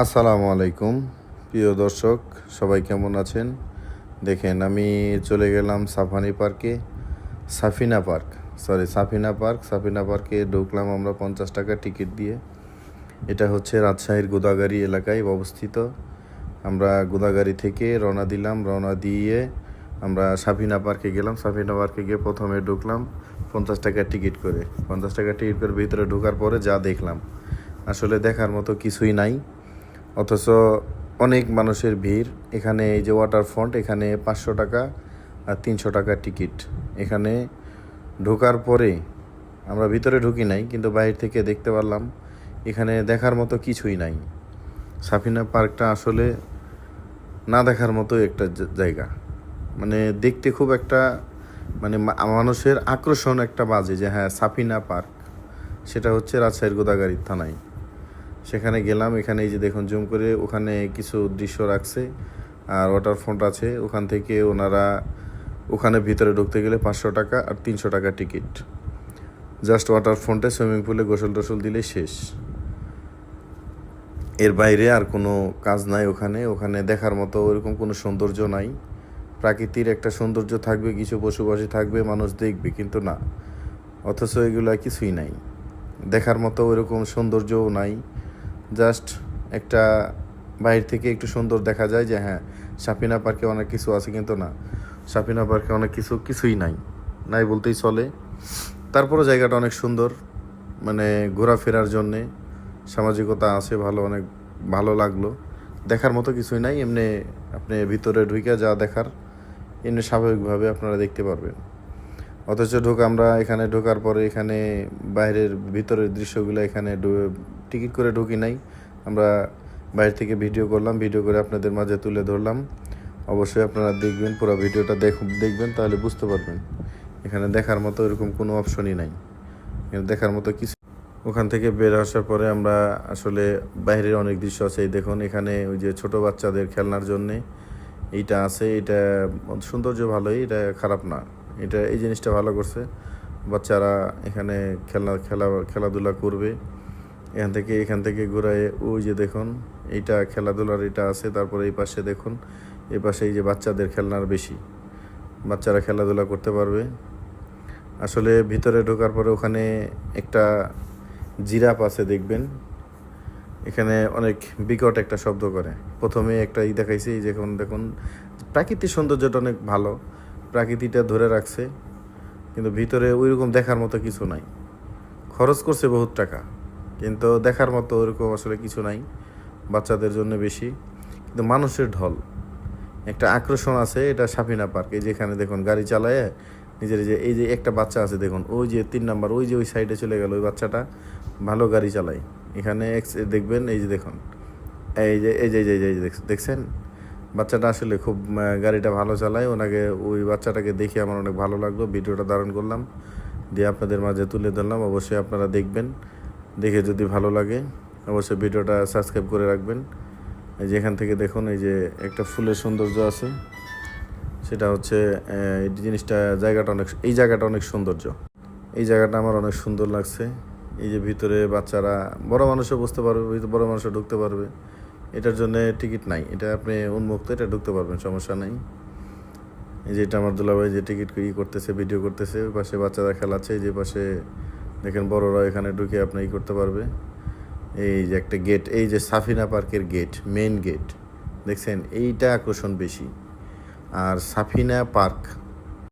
আসসালামু আলাইকুম। প্রিয় দর্শক, সবাই কেমন আছেন? দেখেন, আমি চলে গেলাম সাফানি পার্কে, Safina park. Sorry Safina park. Safina পার্কে ঢুকলাম আমরা পঞ্চাশ টাকা টিকিট দিয়ে। এটা হচ্ছে রাজশাহীর গোদাগাড়ি এলাকায় অবস্থিত। আমরা গোদাগাড়ি থেকে রওনা দিলাম। রওনা দিয়ে আমরা সাফিনা পার্কে গেলাম। সাফিনা পার্কে গিয়ে প্রথমে ঢুকলাম পঞ্চাশ টাকার টিকিট করে। পঞ্চাশ টাকার টিকিট করে ভিতরে ঢোকার পরে যা দেখলাম। আসলে দেখার মতো কিছুই নাই। অথচ অনেক মানুষের ভিড়। এখানে এই যে ওয়াটার ফ্রন্ট এখানে পাঁচশো টাকা আর তিনশো টাকা টিকিট এখানে ঢোকার পরে আমরা ভিতরে ঢুকি নাই, কিন্তু বাইরে থেকে দেখতে পারলাম, এখানে দেখার মতো কিছুই নাই। সাফিনা পার্কটা আসলে না দেখার মতো একটা জায়গা। মানে দেখতে খুব একটা মানে মানুষের আকর্ষণ একটা বাজে যে হ্যাঁ সাফিনা পার্ক। সেটা হচ্ছে রাজশাহীর গোদাগাড়ির থানায়। সেখানে গেলাম, এখানে এই যে দেখুন জুম করে ওখানে কিছু দৃশ্য রাখছে, আর ওয়াটার ফ্রন্ট আছে। ওখান থেকে ওনারা ওখানে ভিতরে ঢুকতে গেলে পাঁচশো টাকা আর তিনশো টাকা টিকিট জাস্ট ওয়াটার ফ্রন্টে সুইমিং পুলে গোসল টোসল দিলে শেষ। এর বাইরে আর কোনো কাজ নাই ওখানে। ওখানে দেখার মতো ওরকম কোনো সৌন্দর্য নাই। প্রাকৃতির একটা সৌন্দর্য থাকবে, কিছু পশুপাশি থাকবে, মানুষ দেখবে, কিন্তু না। অথচ এগুলা কিছুই নাই। দেখার মতো ওরকম সৌন্দর্যও নাই। জাস্ট একটা বাইরে থেকে একটু সুন্দর দেখা যায় যে হ্যাঁ সাপিনা পার্কে অনেক কিছু আছে কিন্তু না। সাপিনা পার্কে অনেক কিছু, কিছুই নাই। নাই বলতেই চলে। তারপরে জায়গাটা অনেক সুন্দর। মানে ঘোরাফেরার জন্যে সামাজিকতা আছে ভালো, অনেক ভালো লাগল। দেখার মতো কিছুই নাই। এমনি আপনি ভিতরে ঢুকে যা দেখার, এমনি স্বাভাবিকভাবে আপনারা দেখতে পারবেন। অথচ ঢোক, আমরা এখানে ঢোকার পরে এখানে বাইরের ভিতরের দৃশ্যগুলো এখানে টিকিট করে ঢুকি নাই। আমরা বাইরে থেকে ভিডিও করলাম, ভিডিও করে আপনাদের মাঝে তুলে ধরলাম। অবশ্যই আপনারা দেখবেন, পুরো ভিডিওটা দেখ দেখবেন, তাহলে বুঝতে পারবেন। এখানে দেখার মতো এরকম কোনো অপশনই নাই। দেখার মতো কিছু ওখান থেকে বের আসার পরে আমরা আসলে বাইরের অনেক দৃশ্য আছে। এই দেখুন, এখানে ওই যে ছোট বাচ্চাদের খেলনার জন্যে এইটা আছে। এটা সৌন্দর্য ভালোই, এটা খারাপ না। এটা এই জিনিসটা ভালো করছে। বাচ্চারা এখানে খেলনা, খেলা, খেলাধুলা করবে। এখান থেকে এখান থেকে ঘুরায় ওই যে দেখুন, এইটা খেলাধুলার এটা আছে, তারপরে এই পাশে দেখুন, এই পাশে এই যে বাচ্চাদের খেলনার বেশি। বাচ্চারা খেলাধুলা করতে পারবে। আসলে ভিতরে ঢোকার পরে ওখানে একটা জিরাফ আছে দেখবেন। এখানে অনেক বিকট একটা শব্দ করে। প্রথমে একটা ই দেখাইছে দেখুন দেখুন, প্রাকৃতিক সৌন্দর্যটা অনেক ভালো। প্রাকৃতিটা ধরে রাখছে, কিন্তু ভিতরে ওইরকম দেখার মতো কিছু নাই। খরচ করছে বহুত টাকা। কিন্তু দেখার মতো ওরকম আসলে কিছু নাই, বাচ্চাদের জন্য বেশি। কিন্তু মানুষের ঢল, একটা আকর্ষণ আছে, এটা সাফিনা পার্ক, এই যেখানে দেখুন গাড়ি চালায়, নিজের যে, এই যে একটা বাচ্চা আছে দেখুন, ওই যে তিন নাম্বার, ওই যে ওই সাইডে চলে গেল ওই বাচ্চাটা, ভালো গাড়ি চালায়। এখানে দেখবেন, এই যে দেখুন, এই যে এই যে, এই যে- দেখছেন? বাচ্চাটা আসলে খুব গাড়িটা ভালো চালায়, ওনাকে, ওই বাচ্চাটাকে দেখে আমার অনেক ভালো লাগল, ভিডিওটা ধারণ করলাম, দিয়ে আপনাদের মাঝে তুলে ধরলাম, অবশ্যই আপনারা দেখবেন। দেখে যদি ভালো লাগে, অবশ্যই ভিডিওটা সাবস্ক্রাইব করে রাখবেন। এই যে এখান থেকে দেখুন, এই যে একটা ফুলের সৌন্দর্য আছে। সেটা হচ্ছে এই জিনিসটা জায়গাটা অনেক, এই জায়গাটা অনেক সৌন্দর্য। এই জায়গাটা আমার অনেক সুন্দর লাগছে। এই যে ভিতরে বাচ্চারা, বড় মানুষও বুঝতে পারবে বড় মানুষও ঢুকতে পারবে। এটার জন্য টিকিট নাই। এটা আপনি উন্মুক্ত, এটা ঢুকতে পারবেন, সমস্যা নাই। এই যে এটা আমার দুলাভাই যে টিকিট ই করতেছে, ভিডিও করতেছে, ওই পাশে বাচ্চারা খেলাচ্ছে যে পাশে দেখেন বড়রা এখানে ঢুকে আপনি ই করতে পারবে। এই যে একটা গেট এই যে সাফিনা পার্কের গেট মেন গেট দেখছেন? এইটা আকর্ষণ বেশি। আর সাফিনা পার্ক